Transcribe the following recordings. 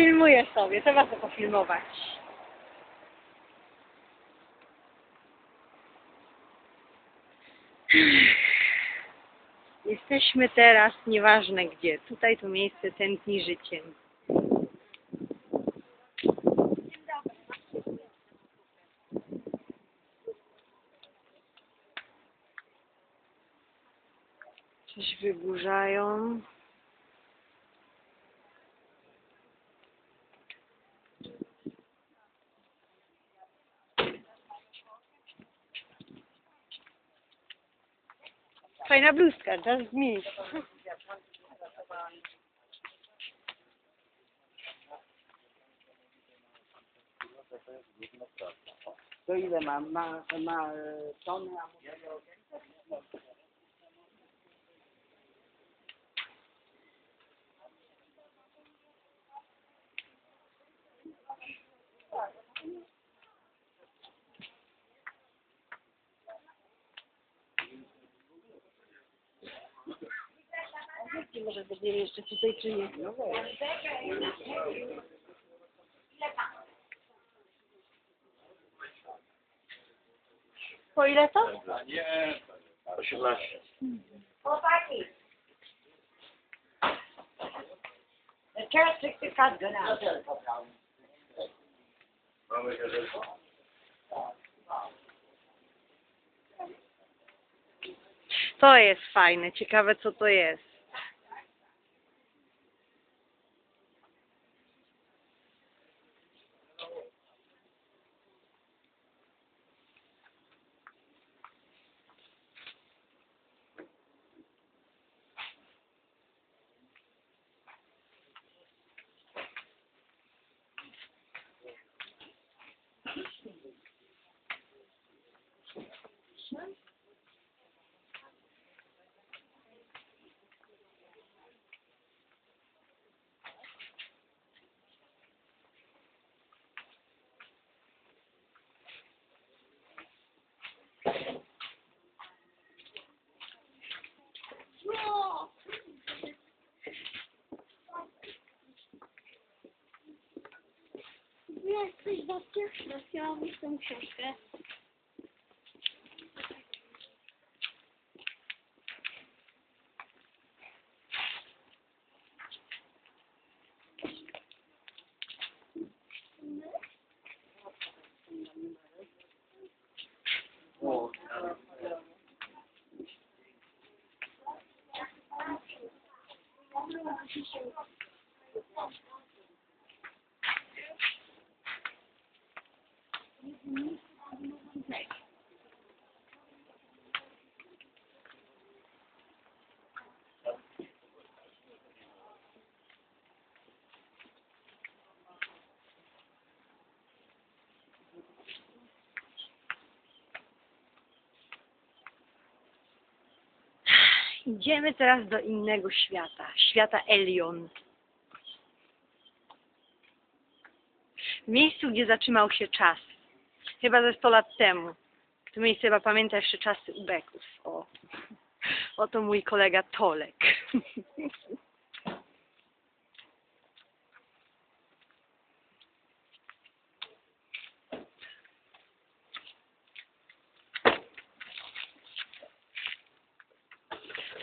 Filmuję sobie, trzeba to pofilmować. Jesteśmy teraz, nieważne gdzie, tutaj to miejsce tętni życiem. Coś wyburzają. Fajna bluzka, czas zmienić. To ile ma? Ma, ma e, tony, a mówi Może będziemy jeszcze tutaj czy nie. No. Po ile to? Nie, 18. Chłopaki. Teraz. Mamy gazetę. To jest fajne, ciekawe co to jest. Jesteś babcia? Chciałam już Idziemy teraz do innego świata, świata Elion. W miejscu, gdzie zatrzymał się czas. Chyba ze 100 lat temu. To miejsce chyba pamięta jeszcze czasy ubeków. O. Oto mój kolega Tolek.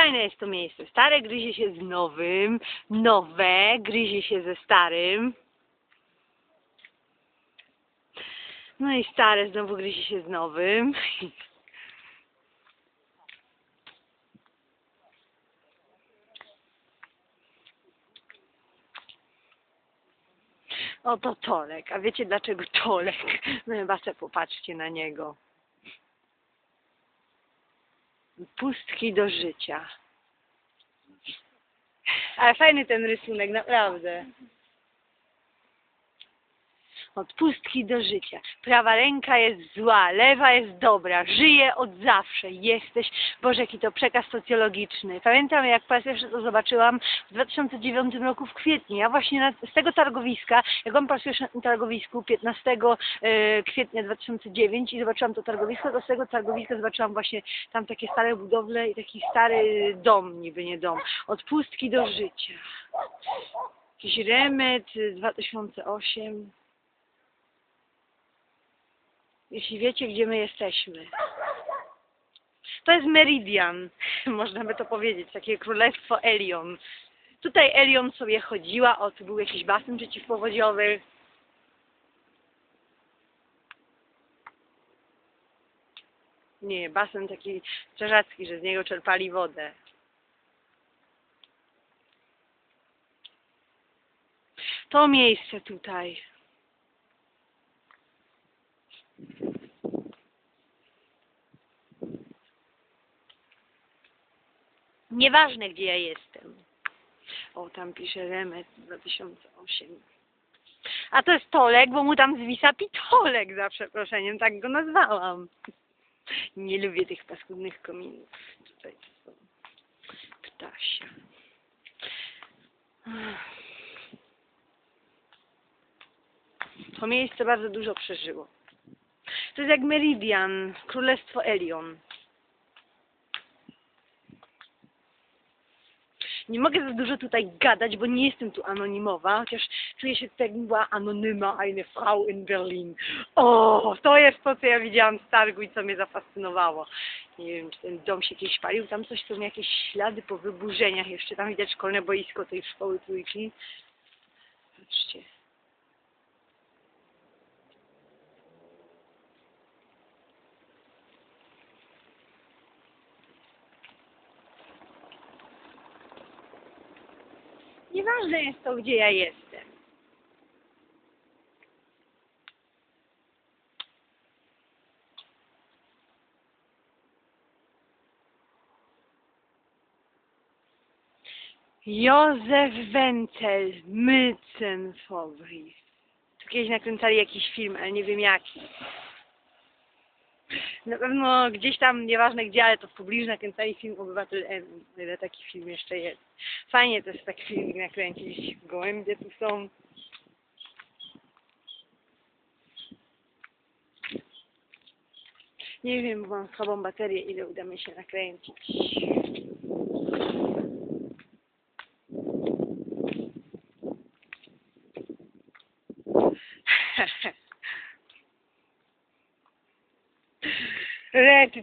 Fajne jest to miejsce. Stare gryzie się z nowym, nowe gryzie się ze starym. No i stare znowu gryzie się z nowym. Oto Tolek. A wiecie dlaczego Tolek? No chyba popatrzcie na niego. Pustki do życia. Ale fajny ten rysunek, naprawdę. Od pustki do życia. Prawa ręka jest zła, lewa jest dobra. Żyje od zawsze. Jesteś. Boże, jaki to przekaz socjologiczny. Pamiętam, jak po raz pierwszy to zobaczyłam w 2009 roku w kwietniu. Ja właśnie na, z tego targowiska, jak raz pierwszy na targowisku 15 e, kwietnia 2009 i zobaczyłam to targowisko, to z tego targowiska zobaczyłam właśnie tam takie stare budowle i taki stary dom, niby nie dom. Od pustki do życia. Jakiś remet y, 2008. Jeśli wiecie, gdzie my jesteśmy. To jest Meridian, można by to powiedzieć, takie królestwo Elion. Tutaj Elion sobie chodziła, o, tu był jakiś basen przeciwpowodziowy. Nie, basen taki strażacki, że z niego czerpali wodę. To miejsce tutaj. Nieważne, gdzie ja jestem. O, tam pisze Remet 2008. A to jest Tolek, bo mu tam zwisa pitolek za przeproszeniem, tak go nazwałam. Nie lubię tych paskudnych kominów. Tutaj są ptasia. To miejsce bardzo dużo przeżyło. To jest jak Meridian, Królestwo Elion. Nie mogę za dużo tutaj gadać, bo nie jestem tu anonimowa, chociaż czuję się tak, jakbym była anonyma eine Frau in Berlin. O, to jest to, co ja widziałam z targu i co mnie zafascynowało. Nie wiem, czy ten dom się kiedyś palił, tam coś są jakieś ślady po wyburzeniach, jeszcze tam widać szkolne boisko tej szkoły trójki. Patrzcie. Nieważne jest to, gdzie ja jestem. Józef Wenzel, Mycenfobris. Tu kiedyś nakręcali jakiś film, ale nie wiem jaki. Na pewno gdzieś tam, nieważne gdzie, ale to w pobliżu nakręcali film Obywatel N, o ile taki film jeszcze jest. Fajnie też taki filmik nakręcić. Gołębie tu są. Nie wiem, bo mam słabą baterię, ile uda mi się nakręcić.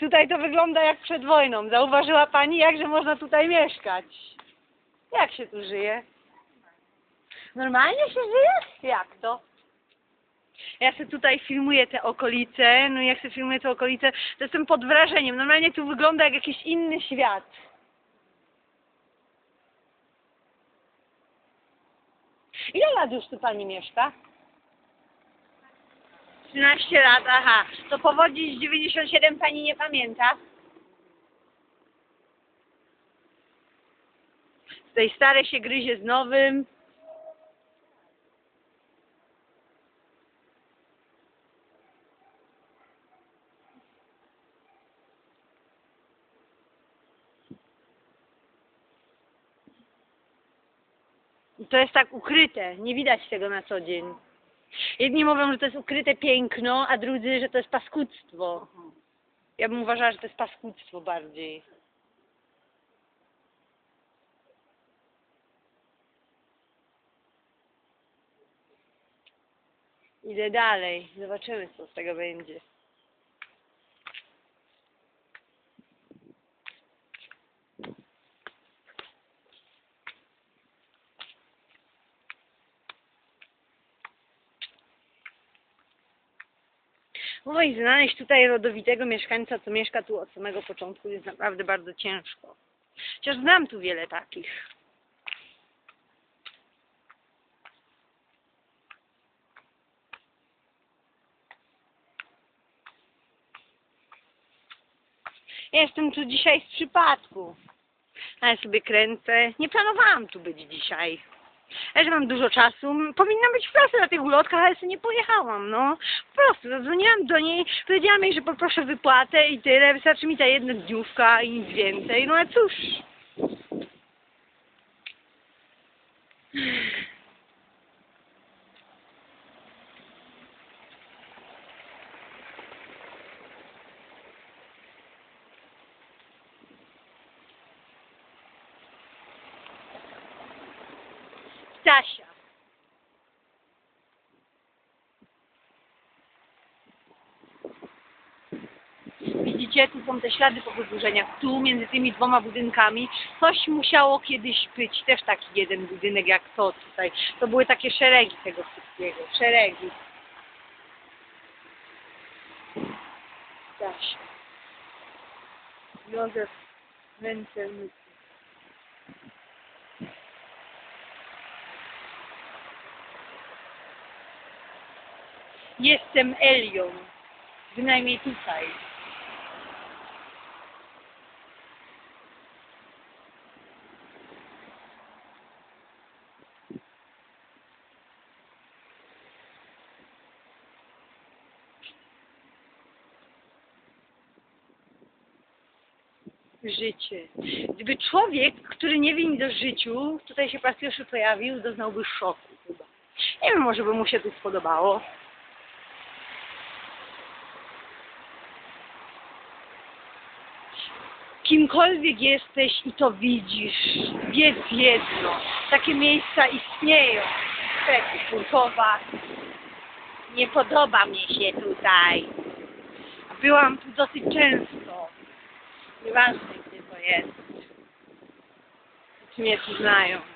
Tutaj to wygląda jak przed wojną. Zauważyła Pani, jakże można tutaj mieszkać? Jak się tu żyje? Normalnie się żyje? Jak to? Ja sobie tutaj filmuję te okolice, no i jak sobie filmuję te okolice, to jestem pod wrażeniem. Normalnie tu wygląda jak jakiś inny świat. Ile lat już tu Pani mieszka? 13 lat, aha. To powodzi z 97 Pani nie pamięta? Tutaj stare się gryzie z nowym. To jest tak ukryte, nie widać tego na co dzień. Jedni mówią, że to jest ukryte piękno, a drudzy, że to jest paskudztwo. Ja bym uważała, że to jest paskudztwo bardziej. Idę dalej. Zobaczymy, co z tego będzie. Oj, znaleźć tutaj rodowitego mieszkańca, co mieszka tu od samego początku, jest naprawdę bardzo ciężko. Chociaż znam tu wiele takich. Ja jestem tu dzisiaj z przypadku. Ale sobie kręcę. Nie planowałam tu być dzisiaj. Że mam dużo czasu. Powinna być w pracy na tych ulotkach, ale sobie nie pojechałam, no. Po prostu zadzwoniłam do niej, powiedziałam jej, że poproszę wypłatę i tyle. Wystarczy mi ta jedna dniówka i nic więcej. No a cóż. Stasia. Widzicie, tu są te ślady po wydłużeniach. Tu między tymi dwoma budynkami coś musiało kiedyś być. Też taki jeden budynek jak to tutaj. To były takie szeregi tego wszystkiego. Szeregi. Stasia. Józef Węcel. Jestem Elią. Bynajmniej tutaj. Życie. Gdyby człowiek, który nie wie nic o życiu, tutaj się pierwszy pojawił, doznałby szoku chyba. Nie wiem, może by mu się tu spodobało. Kimkolwiek jesteś i to widzisz, wiedz jedno. Takie miejsca istnieją. Czekaj, Kurkowa. Nie podoba mi się tutaj. Byłam tu dosyć często. Nieważne gdzie to jest. Ci mnie tu znają.